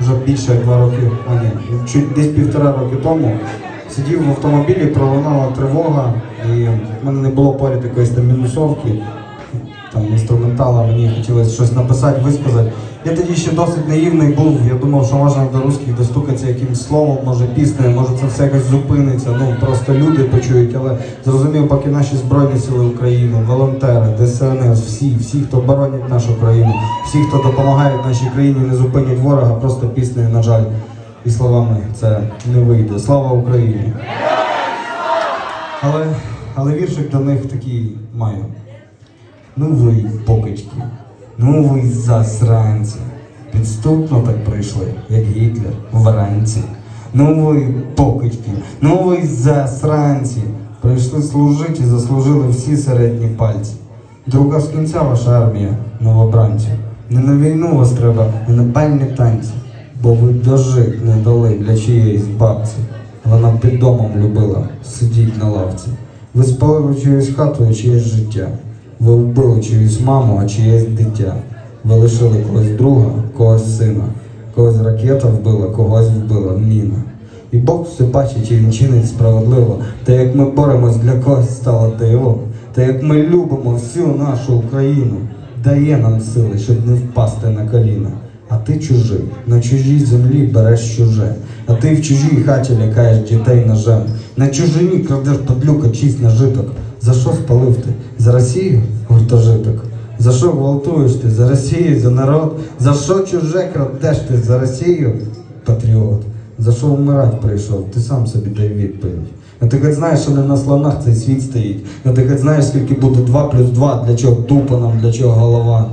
вже більше як два роки, а ні, чуть десь півтора роки тому. Сидів в автомобілі, пролунала тривога, і в мене не було поряд якоїсь там мінусовки, там інструментала, мені хотілося щось написати, висказати. Я тоді ще досить наївний був. Я думав, що можна до русських достукатися якимось словом, може піснею, може це все якось зупиниться. Ну просто люди почують, але зрозумів, поки наші збройні сили України, волонтери, ДСНС, всі, всі, хто боронять нашу країну, всі, хто допомагає нашій країні, не зупинять ворога, просто піснею, на жаль, і словами це не вийде. Слава Україні! Але, але віршик до них такий маю. Ну ви покички, ну ви засранці. Підступно так прийшли, як Гітлер вранці. Ну ви покички, ну ви засранці. Прийшли служити і заслужили всі середні пальці. Друга з кінця ваша армія, новобранці. Не на війну вас треба, не на бальні танці. Бо ви дожить не дали для чиєїсь бабці. Вона під домом любила сидіть на лавці. Ви спалили чиюсь хату, а чиєсь життя. Ви вбили чиюсь маму, а чиєсь дитя. Ви лишили когось друга, когось сина, когось ракета вбила, когось вбила міна. І Бог все бачить і він чинить справедливо. Та як ми боремось для когось стало диво, та як ми любимо всю нашу Україну, дає нам сили, щоб не впасти на коліна. А ти чужий, на чужій землі береш чуже, а ти в чужій хаті лякаєш дітей ножем. На чужині крадеш падлюка чийсь нажиток. За що спалив ти? За Росію гуртожиток? За що гвалтуєш ти? За Росію, за народ? За що чуже крадеш ти? За Росію? Патріот. За що вмирать прийшов? Ти сам собі дай відповідь. А ти хоч знаєш, що не на слонах цей світ стоїть. А ти хоч знаєш, скільки буде 2 плюс 2, для чого тупо нам, для чого голова.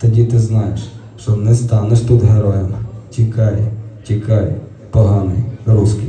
Тоді ти знаєш, що не станеш тут героєм. Тікай, тікай, поганий русський.